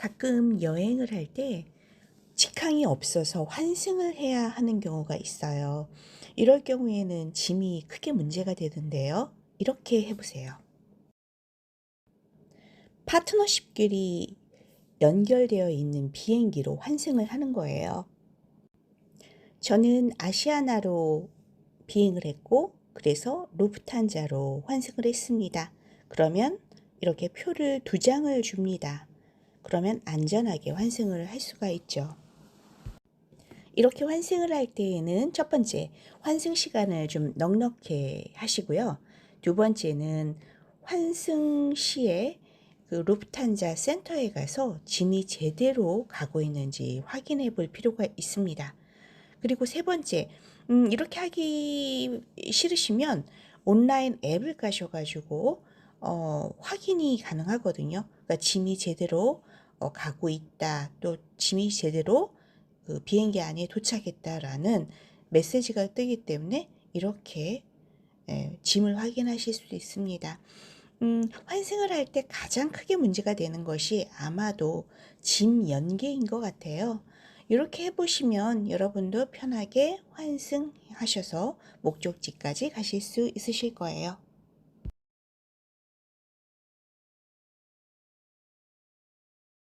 가끔 여행을 할 때 직항이 없어서 환승을 해야 하는 경우가 있어요. 이럴 경우에는 짐이 크게 문제가 되는데요. 이렇게 해보세요. 파트너십끼리 연결되어 있는 비행기로 환승을 하는 거예요. 저는 아시아나로 비행을 했고, 그래서 루프탄자로 환승을 했습니다. 그러면 이렇게 표를 두 장을 줍니다. 그러면 안전하게 환승을 할 수가 있죠. 이렇게 환승을 할 때에는 첫 번째, 환승 시간을 좀 넉넉히 하시고요. 두 번째는 환승 시에 그 루프탄자 센터에 가서 짐이 제대로 가고 있는지 확인해 볼 필요가 있습니다. 그리고 세 번째, 음, 이렇게 하기 싫으시면 온라인 앱을 가셔가지고 어, 확인이 가능하거든요. 그러니까 짐이 제대로 어, 가고 있다, 또 짐이 제대로 그 비행기 안에 도착했다라는 메시지가 뜨기 때문에 이렇게 예, 짐을 확인하실 수 있습니다. 음, 환승을 할 때 가장 크게 문제가 되는 것이 아마도 짐 연계인 것 같아요. 이렇게 해보시면 여러분도 편하게 환승하셔서 목적지까지 가실 수 있으실 거예요.